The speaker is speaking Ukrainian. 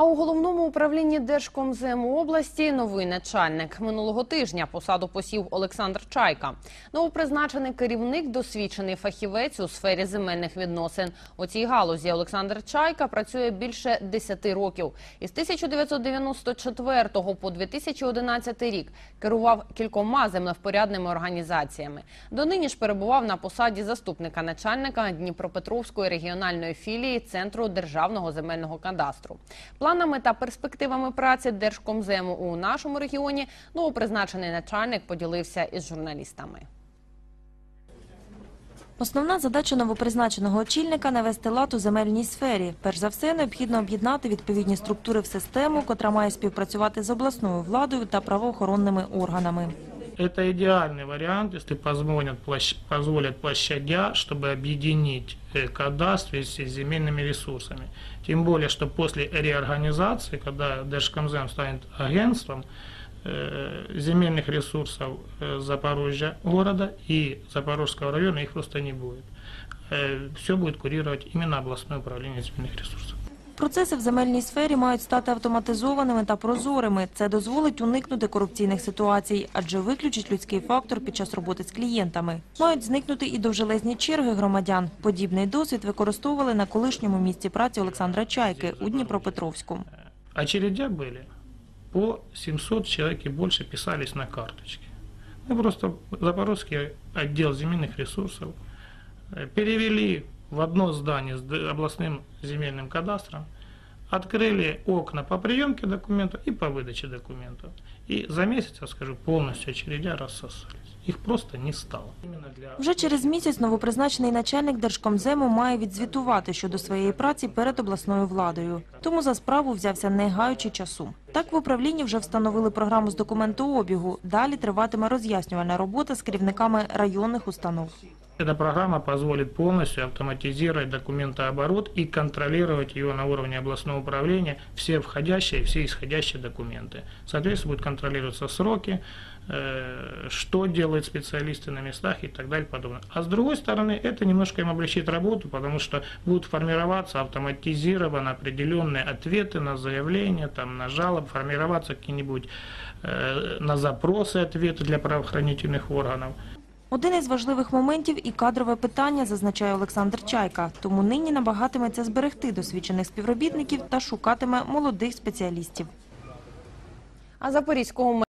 А у головному управлінні Держкомзему області новий начальник минулого тижня посаду посів Олександр Чайка. Новопризначений керівник, досвідчений фахівець у сфері земельних відносин. У цій галузі Олександр Чайка працює більше 10 років. Із 1994 по 2011 рік керував кількома землевпорядними організаціями. Донині ж перебував на посаді заступника начальника Дніпропетровської регіональної філії Центру державного земельного кадастру. Планами та перспективами праці Держкомзему у нашому регіоні новопризначений начальник поділився із журналістами. Основна задача новопризначеного очільника – навести лад у земельній сфері. Перш за все, необхідно об'єднати відповідні структури в систему, котра має співпрацювати з обласною владою та правоохоронними органами. Это идеальный вариант, если позволят, площ- позволят площадя, чтобы объединить э, кадастр с земельными ресурсами. Тем более, что после реорганизации, когда Держкомзем станет агентством э, земельных ресурсов э, Запорожья города и Запорожского района, их просто не будет. Все будет курировать именно областное управление земельных ресурсов. Процеси в земельній сфері мають стати автоматизованими та прозорими. Це дозволить уникнути корупційних ситуацій, адже виключить людський фактор під час роботи з клієнтами. Мають зникнути і довжелезні черги громадян. Подібний досвід використовували на колишньому місці праці Олександра Чайки у Дніпропетровську. Очередя были по 700 человек и больше писались на карточке. Мы просто Запорожский отдел земельных ресурсов э, перевели в одно здание с д- областным земельным кадастром, открыли окна по приемке документов и по выдаче документов. И за месяц, я скажу, полностью очередя рассосались. Их просто не стало. Именно для Вже через місяць новопризначений начальник Держкомзему має відзвітувати щодо своєї праці перед обласною владою. Тому за справу взявся не гаючи часу. Так в управлінні вже встановили програму з документообігу. Далі триватиме роз'яснювальна робота з керівниками районних установ. Эта программа позволит полностью автоматизировать документооборот и контролировать его на уровне областного управления, все входящие и все исходящие документы. Соответственно, будут контролироваться сроки, э, что делают специалисты на местах и так далее и подобное. А с другой стороны, это немножко им облегчит работу, потому что будут формироваться автоматизированно определенные ответы на заявления, там, на жалобы, формироваться какие-нибудь э, на запросы ответы для правоохранительных органов. Один із важливих моментів і кадрове питання, зазначає Олександр Чайка. Тому нині намагатиметься зберегти досвідчених співробітників та шукатиме молодих спеціалістів. А запорізького